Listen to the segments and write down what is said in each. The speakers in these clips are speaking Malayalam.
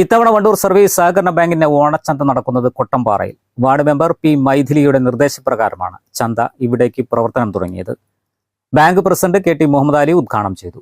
ഇത്തവണ വണ്ടൂർ സർവീസ് സഹകരണ ബാങ്കിന്റെ ഓണച്ചന്ത നടക്കുന്നത് കൊട്ടംപാറയിൽ വാർഡ് മെമ്പർ പി മൈഥിലിയുടെ നിർദ്ദേശപ്രകാരമാണ് ചന്ത ഇവിടേക്ക് പ്രവർത്തനം തുടങ്ങിയത്. Bank president K T Muhammad Ali ഉദ്ഘാടനം ചെയ്തു.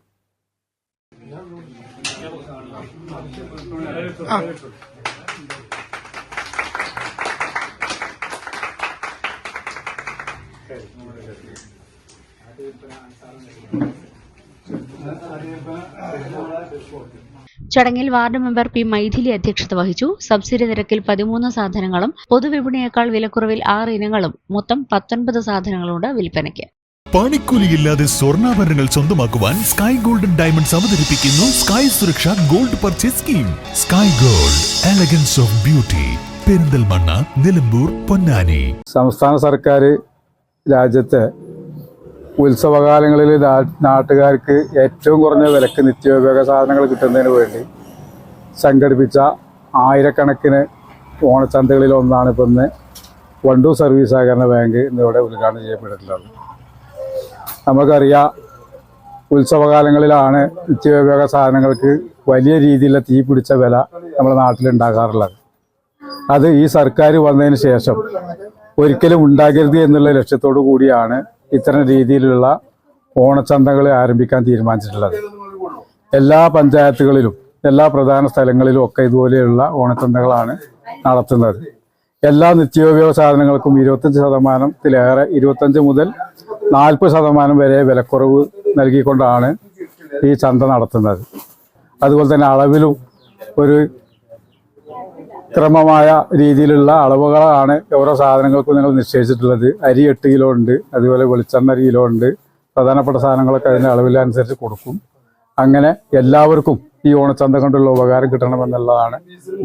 ചടങ്ങിൽ വാർഡ് മെമ്പർ പി മൈഥിലി അധ്യക്ഷത വഹിച്ചു. സബ്സിഡി നിരക്കിൽ പതിമൂന്ന് സാധനങ്ങളും പൊതുവിപണിയേക്കാൾ വിലക്കുറവിൽ ആറ് ഇനങ്ങളും മൊത്തം പത്തൊൻപത് സാധനങ്ങളുണ്ട് വിൽപ്പനയ്ക്ക്. പണിക്കൂലിയില്ലാതെ സ്വർണാഭരണങ്ങൾ സ്വന്തമാക്കുവാൻ സ്കൈ ഗോൾഡൻ ഡയമണ്ട്സ് അവതരിപ്പിക്കുന്നു Sky Suraksha gold purchase scheme. Sky gold elegance of beauty. Perinthalmanna Nilambur Ponnani. സംസ്ഥാന സർക്കാർ രാജ്യത്തെ ഉത്സവകാലങ്ങളിൽ നാട്ടുകാർക്ക് ഏറ്റവും കുറഞ്ഞ വിലക്ക് നിത്യോപയോഗ സാധനങ്ങൾ കിട്ടുന്നതിന് വേണ്ടി സംഘടിപ്പിച്ച ആയിരക്കണക്കിന് ഓണച്ചന്തകളിൽ ഒന്നാണ് ഇപ്പം വണ്ടൂർ സർവീസ് സഹകരണ ബാങ്ക് ഇന്നിവിടെ ഉദ്ഘാടനം ചെയ്യപ്പെട്ടിട്ടുള്ളത്. നമുക്കറിയാം ഉത്സവകാലങ്ങളിലാണ് നിത്യോപയോഗ സാധനങ്ങൾക്ക് വലിയ രീതിയിലുള്ള തീ പിടിച്ച വില നമ്മുടെ നാട്ടിലുണ്ടാകാറുള്ളത് അത് ഈ സർക്കാർ വന്നതിന് ശേഷം ഒരിക്കലും ഉണ്ടാകരുത് എന്നുള്ള ലക്ഷ്യത്തോടു കൂടിയാണ് ഇത്തരം രീതിയിലുള്ള ഓണച്ചന്തകൾ ആരംഭിക്കാൻ തീരുമാനിച്ചിട്ടുള്ളത്. എല്ലാ പഞ്ചായത്തുകളിലും എല്ലാ പ്രധാന സ്ഥലങ്ങളിലും ഒക്കെ ഇതുപോലെയുള്ള ഓണച്ചന്തകളാണ് നടത്തുന്നത്. എല്ലാ നിത്യോപയോഗ സാധനങ്ങൾക്കും ഇരുപത്തഞ്ച് ശതമാനത്തിലേറെ ഇരുപത്തഞ്ച് മുതൽ നാൽപ്പത് ശതമാനം വരെ വിലക്കുറവ് നൽകിക്കൊണ്ടാണ് ഈ ചന്ത നടത്തുന്നത്. അതുപോലെ തന്നെ അളവിലും ഒരു ക്രമമായ രീതിയിലുള്ള അളവുകളാണ് ഓരോ സാധനങ്ങൾക്കും നിങ്ങൾ നിശ്ചയിച്ചിട്ടുള്ളത്. അരി എട്ട് കിലോ ഉണ്ട് അതുപോലെ വെളിച്ചെണ്ണ ഒരു കിലോ ഉണ്ട്. പ്രധാനപ്പെട്ട സാധനങ്ങളൊക്കെ അതിന്റെ അളവിലനുസരിച്ച് കൊടുക്കും. അങ്ങനെ എല്ലാവർക്കും ഈ ഓണച്ചന്ത കൊണ്ടുള്ള ഉപകാരം കിട്ടണമെന്നുള്ളതാണ്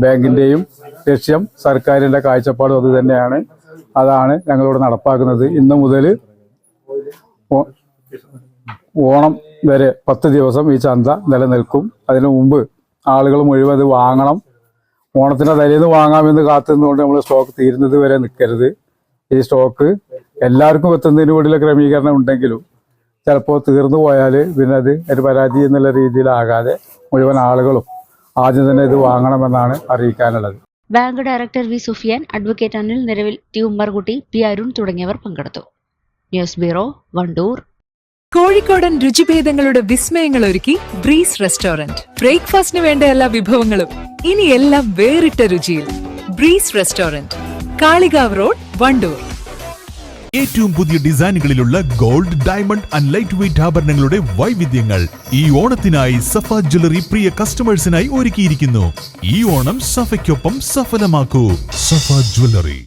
ബാങ്കിന്റെയും ലക്ഷ്യം. സർക്കാരിന്റെ കാഴ്ചപ്പാടും അത് തന്നെയാണ്. അതാണ് ഞങ്ങളിവിടെ നടപ്പാക്കുന്നത്. ഇന്ന് മുതൽ ഓണം വരെ പത്ത് ദിവസം ഈ ചന്ത നിലനിൽക്കും. അതിനു മുമ്പ് ആളുകൾ മുഴുവൻ അത് വാങ്ങണം. ഓണത്തിന്റെ തലേന്ന് വാങ്ങാമെന്ന് കാത്തുനിന്നുകൊണ്ട് നമ്മൾ സ്റ്റോക്ക് തീരുന്നത് വരെ നിൽക്കരുത് ഈ സ്റ്റോക്ക് എല്ലാവർക്കും എത്തുന്നതിന് വേണ്ടിയുള്ള ക്രമീകരണം ഉണ്ടെങ്കിലും ചിലപ്പോൾ തീർന്നു പോയാൽ പിന്നെ അത് ഒരു പരാതി എന്നുള്ള രീതിയിലാകാതെ മുഴുവൻ ആളുകളും ആദ്യം തന്നെ ഇത് വാങ്ങണമെന്നാണ് അറിയിക്കാനുള്ളത്. Bank director V Sufiyan advocate Anil നിലവിൽ ടി ഉമ്മർകുട്ടി പി അരുൺ തുടങ്ങിയവർ പങ്കെടുത്തു. News bureau Wandoor. കോഴിക്കോടൻ രുചിഭേദങ്ങളുടെ വിസ്മയങ്ങൾ ഒരുക്കി ബ്രീസ് റെസ്റ്റോറന്റ്. ബ്രേക്ക്ഫാസ്റ്റിന് വേണ്ട എല്ലാ വിഭവങ്ങളും ഇനി എല്ലാം വേറിട്ട രുചിയിൽ. Breeze restaurant Kalikavu road Wandoor. ഏറ്റവും പുതിയ ഡിസൈനുകളിലുള്ള gold diamond and light weight ആഭരണങ്ങളുടെ വൈവിധ്യങ്ങൾ ഈ ഓണത്തിനായി സഫ ജ്വല്ലറി പ്രിയ കസ്റ്റമേഴ്സിനായി ഒരുക്കിയിരിക്കുന്നു. ഈ ഓണം സഫയ്ക്കൊപ്പം സഫലമാക്കൂ. സഫ ജ്വല്ലറി.